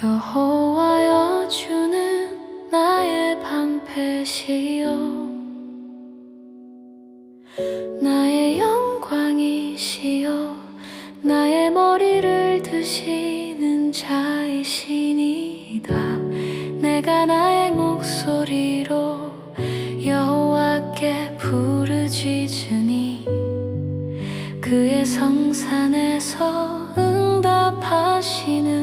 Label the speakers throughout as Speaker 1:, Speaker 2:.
Speaker 1: 여호와여 주는 나의 방패시요. 나의 영광이시요. 나의 머리를 드시는 자이시니다. 내가 나의 목소리로 여호와께 부르짖으니 그의 성산에서 응답하시는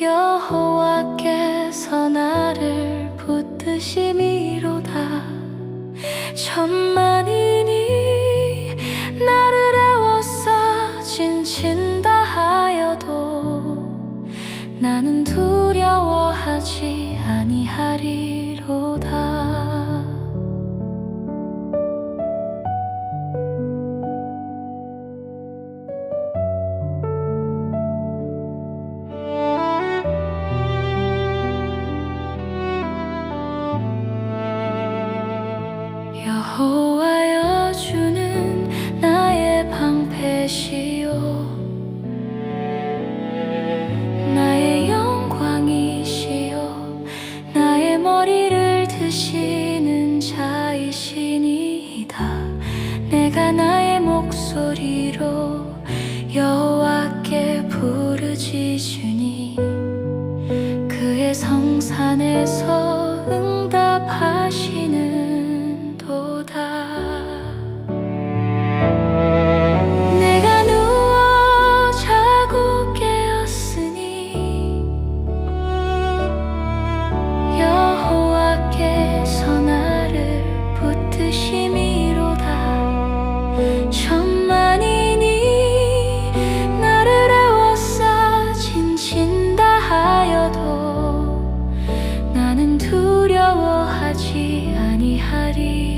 Speaker 1: 여호와께서 나를 붙드시 미로다. 천만인이 나를 애워싸 진친다 하여도 나는 두려워하지 아니하리 호와여 주는 나의 방패시요 나의 영광이시요 나의 머리를 드시는 자이시니이다. 내가 나의 목소리로 여호와께 부르짖으니 그의 성산에서 응답하시 나는 두려워하지 아니하리로다